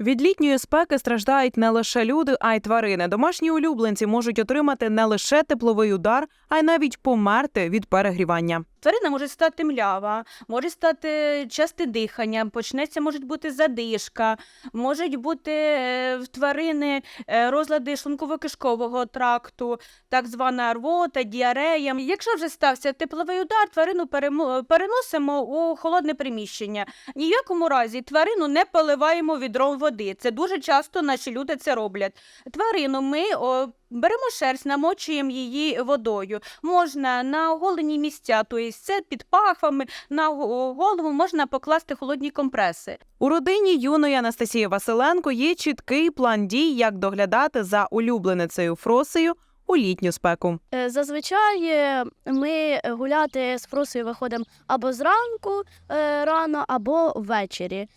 Від літньої спеки страждають не лише люди, а й тварини. Домашні улюбленці можуть отримати не лише тепловий удар, а й навіть померти від перегрівання. Тварина може стати млява, може стати часте дихання, почнеться може бути задишка, можуть бути е, в тварини е, розлади шлунково-кишкового тракту, так звана рвота, діарея. Якщо вже стався тепловий удар, тварину переносимо у холодне приміщення. Ні в якому разі тварину не поливаємо відром води. Це дуже часто наші люди це роблять. Тварину ми беремо шерсть, намочуємо її водою. Можна на оголені місця, тобто це під пахвами, на голову можна покласти холодні компреси. У родині юної Анастасії Василенко є чіткий план дій, як доглядати за улюбленицею Фросею у літню спеку. Е, Зазвичай е, ми гуляти з Фрусою виходимо або зранку е, рано, або ввечері.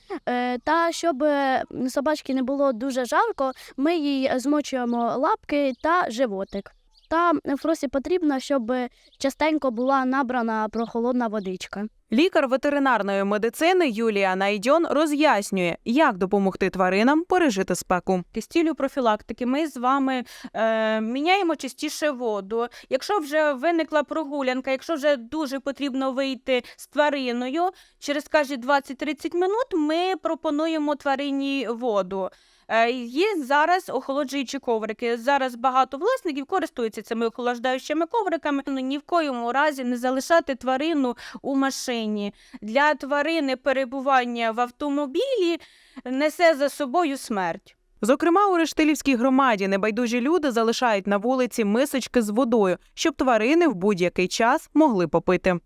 Та щоб собачки не було дуже жарко, ми їй змочуємо лапки та животик. Та Фросі потрібно, щоб частенько була набрана прохолодна водичка. Лікар ветеринарної медицини Юлія Найдьон роз'яснює, як допомогти тваринам пережити спеку. З цілею профілактики ми з вами е, міняємо частіше воду. Якщо вже виникла прогулянка, якщо вже дуже потрібно вийти з твариною, через кожні 20-30 минут ми пропонуємо тварині воду. Е, Є зараз охолоджуючі коврики. Зараз багато власників користуються цими охолоджуючими ковриками. Ну, ні в коєму разі не залишати тварину у машині. Для тварини перебування в автомобілі несе за собою смерть. Зокрема, у Рештилівській громаді небайдужі люди залишають на вулиці мисочки з водою, щоб тварини в будь-який час могли попити.